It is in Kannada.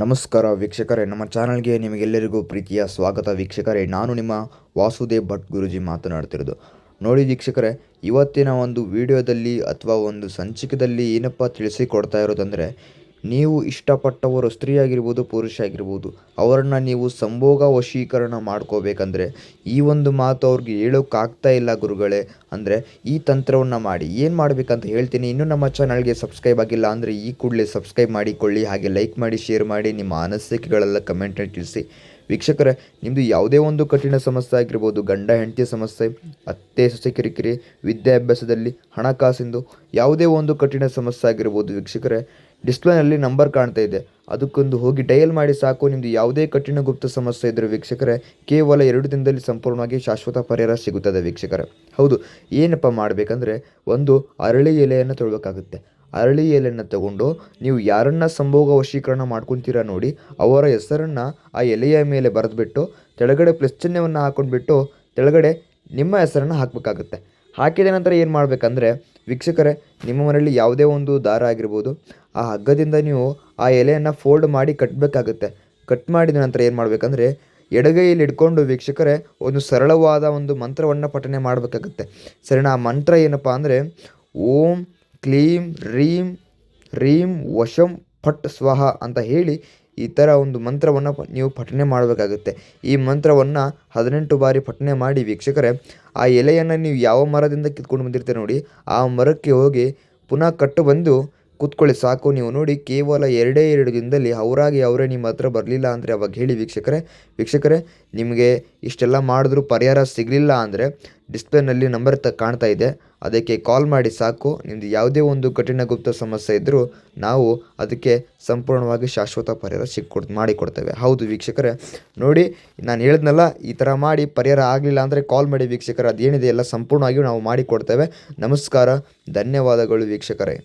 ನಮಸ್ಕಾರ ವೀಕ್ಷಕರೇ, ನಮ್ಮ ಚಾನಲ್ಗೆ ನಿಮಗೆಲ್ಲರಿಗೂ ಪ್ರೀತಿಯ ಸ್ವಾಗತ. ವೀಕ್ಷಕರೇ, ನಾನು ನಿಮ್ಮ ವಾಸುದೇವ್ ಭಟ್ ಗುರುಜಿ ಮಾತನಾಡ್ತಿರೋದು. ನೋಡಿ ವೀಕ್ಷಕರೇ, ಇವತ್ತಿನ ಒಂದು ವಿಡಿಯೋದಲ್ಲಿ ಅಥವಾ ಒಂದು ಸಂಚಿಕೆಯಲ್ಲಿ ಏನಪ್ಪ ತಿಳಿಸಿಕೊಡ್ತಾ ಇರೋದಂದರೆ ನೀವು ಇಷ್ಟಪಟ್ಟವರು ಸ್ತ್ರೀ ಆಗಿರ್ಬೋದು ಪುರುಷ ಆಗಿರ್ಬೋದು ಅವರನ್ನು ನೀವು ಸಂಭೋಗ ವಶೀಕರಣ ಮಾಡ್ಕೋಬೇಕಂದ್ರೆ ಈ ಒಂದು ಮಾತು ಅವ್ರಿಗೆ ಹೇಳೋಕ್ಕಾಗ್ತಾ ಇಲ್ಲ ಗುರುಗಳೇ. ಅಂದರೆ ಈ ತಂತ್ರವನ್ನು ಮಾಡಿ, ಏನು ಮಾಡಬೇಕಂತ ಹೇಳ್ತೀನಿ, ಇನ್ನೂ ನಮ್ಮ ಚಾನಲ್ಗೆ ಸಬ್ಸ್ಕ್ರೈಬ್ ಆಗಿಲ್ಲ ಅಂದರೆ ಈ ಕೂಡಲೇ ಸಬ್ಸ್ಕ್ರೈಬ್ ಮಾಡಿಕೊಳ್ಳಿ, ಹಾಗೆ ಲೈಕ್ ಮಾಡಿ, ಶೇರ್ ಮಾಡಿ, ನಿಮ್ಮ ಅನಿಸಿಕೆಗಳೆಲ್ಲ ಕಮೆಂಟಲ್ಲಿ ತಿಳಿಸಿ. ವೀಕ್ಷಕರೇ ನಿಮ್ಮದು ಯಾವುದೇ ಒಂದು ಕಠಿಣ ಸಮಸ್ಯೆ ಆಗಿರ್ಬೋದು, ಗಂಡ, ಹೆಂಡತಿ ಸಮಸ್ಯೆ, ಅತ್ತೆ, ಸೊಸೆ, ಕಿರಿಕಿರಿ, ವಿದ್ಯಾಭ್ಯಾಸದಲ್ಲಿ ಹಣಕಾಸಿಂದು ಯಾವುದೇ ಒಂದು ಕಠಿಣ ಸಮಸ್ಯೆ ಆಗಿರ್ಬೋದು, ವೀಕ್ಷಕರೇ, ಡಿಸ್ಪ್ಲೇನಲ್ಲಿ ನಂಬರ್ ಕಾಣ್ತಾ ಇದೆ. ಅದಕ್ಕೊಂದು ಹೋಗಿ ಡಯಲ್ ಮಾಡಿ ಸಾಕು ನಿಮ್ಮದು ಯಾವುದೇ ಕಠಿಣ ಗುಪ್ತ ಸಮಸ್ಯೆ ಇದ್ದರೆ ವೀಕ್ಷಕರೇ, ಕೇವಲ ಎರಡು ದಿನದಲ್ಲಿ ಸಂಪೂರ್ಣವಾಗಿ ಶಾಶ್ವತ ಪರಿಹಾರ ಸಿಗುತ್ತದೆ ವೀಕ್ಷಕರೇ. ಹೌದು, ಏನಪ್ಪ ಮಾಡಬೇಕಂದ್ರೆ, ಒಂದು ಅರಳಿ ಎಲೆಯನ್ನು ತೊಗೊಳ್ಬೇಕಾಗುತ್ತೆ ಅರಳಿ ಎಲೆಯನ್ನು ತಗೊಂಡು ನೀವು ಯಾರನ್ನ ಸಂಭೋಗ ವಶೀಕರಣ ಮಾಡ್ಕೊತೀರಾ ನೋಡಿ ಅವರ ಹೆಸರನ್ನು ಆ ಎಲೆಯ ಮೇಲೆ ಬರೆದ್ಬಿಟ್ಟು ಕೆಳಗಡೆ ಪ್ಲಸ್ ಚಿಹ್ನೆಯನ್ನು ಹಾಕೊಂಡ್ಬಿಟ್ಟು ಕೆಳಗಡೆ ನಿಮ್ಮ ಹೆಸರನ್ನು ಹಾಕಬೇಕಾಗುತ್ತೆ. ಹಾಕಿದ ನಂತರ ಏನು ಮಾಡಬೇಕಂದ್ರೆ ವೀಕ್ಷಕರೇ, ನಿಮ್ಮ ಮನೆಯಲ್ಲಿ ಯಾವುದೇ ಒಂದು ದಾರ ಆಗಿರ್ಬೋದು, ಆ ಹಗ್ಗದಿಂದ ನೀವು ಆ ಎಲೆಯನ್ನು ಫೋಲ್ಡ್ ಮಾಡಿ ಕಟ್ಟಬೇಕಾಗುತ್ತೆ ಕಟ್ ಮಾಡಿದ ನಂತರ ಏನು ಮಾಡಬೇಕಂದ್ರೆ ಎಡಗೈಯಲ್ಲಿ ಇಟ್ಕೊಂಡು ವೀಕ್ಷಕರೇ ಒಂದು ಸರಳವಾದ ಒಂದು ಮಂತ್ರವನ್ನು ಪಠನೆ ಮಾಡಬೇಕಾಗುತ್ತೆ. ಸರಿನಾ? ಆ ಮಂತ್ರ ಏನಪ್ಪ ಅಂದರೆ, ಓಂ ಕ್ಲೀಂ, ರೀಂ ರೀಂ, ವಶಂ ಫಟ್ ಸ್ವಹ ಅಂತ ಹೇಳಿ ಈ ಥರ ಒಂದು ಮಂತ್ರವನ್ನು ನೀವು ಪಠನೆ ಮಾಡಬೇಕಾಗುತ್ತೆ. ಈ ಮಂತ್ರವನ್ನು ಹದಿನೆಂಟು ಬಾರಿ ಪಠನೆ ಮಾಡಿ ವೀಕ್ಷಕರೇ, ಆ ಎಲೆಯನ್ನು ನೀವು ಯಾವ ಮರದಿಂದ ಕಿತ್ಕೊಂಡು ಬಂದಿರ್ತೀರ ನೋಡಿ, ಆ ಮರಕ್ಕೆ ಹೋಗಿ ಪುನಃ ಕಟ್ಟು ಬಂದು ಕೂತ್ಕೊಳ್ಳಿ, ಸಾಕು. ನೀವು ನೋಡಿ, ಕೇವಲ ಎರಡೇ ಎರಡು ದಿನದಲ್ಲಿ ಅವರಾಗಿ ಅವರೇ ನಿಮ್ಮ ಹತ್ರ ಬರಲಿಲ್ಲ ಅಂದರೆ ಅವಾಗ ಹೇಳಿ ವೀಕ್ಷಕರೇ ವೀಕ್ಷಕರೇ, ನಿಮಗೆ ಇಷ್ಟೆಲ್ಲ ಮಾಡಿದ್ರೂ ಪರಿಹಾರ ಸಿಗಲಿಲ್ಲ ಅಂದರೆ ಡಿಸ್ಪ್ಲೇನಲ್ಲಿ ನಂಬರ್ ತ ಕಾಣ್ತಾ ಇದೆ. ಅದಕ್ಕೆ ಕಾಲ್ ಮಾಡಿ, ಸಾಕು. ನಿಮ್ಮದು ಯಾವುದೇ ಒಂದು ಕಠಿಣ ಗುಪ್ತ ಸಮಸ್ಯೆ ಇದ್ದರೂ ನಾವು ಅದಕ್ಕೆ ಸಂಪೂರ್ಣವಾಗಿ ಶಾಶ್ವತ ಪರಿಹಾರ ಸಿಕ್ಕೊಡ್, ಮಾಡಿಕೊಡ್ತೇವೆ. ಹೌದು ವೀಕ್ಷಕರೇ. ನೋಡಿ, ನಾನು ಹೇಳಿದ್ನಲ್ಲ, ಈ ಥರ ಮಾಡಿ ಪರಿಹಾರ ಆಗಲಿಲ್ಲ ಅಂದರೆ ಕಾಲ್ ಮಾಡಿ ವೀಕ್ಷಕರೇ, ಅದೇನಿದೆ ಎಲ್ಲ ಸಂಪೂರ್ಣವಾಗಿ ನಾವು ಮಾಡಿಕೊಡ್ತೇವೆ. ನಮಸ್ಕಾರ. ಧನ್ಯವಾದಗಳು ವೀಕ್ಷಕರೇ.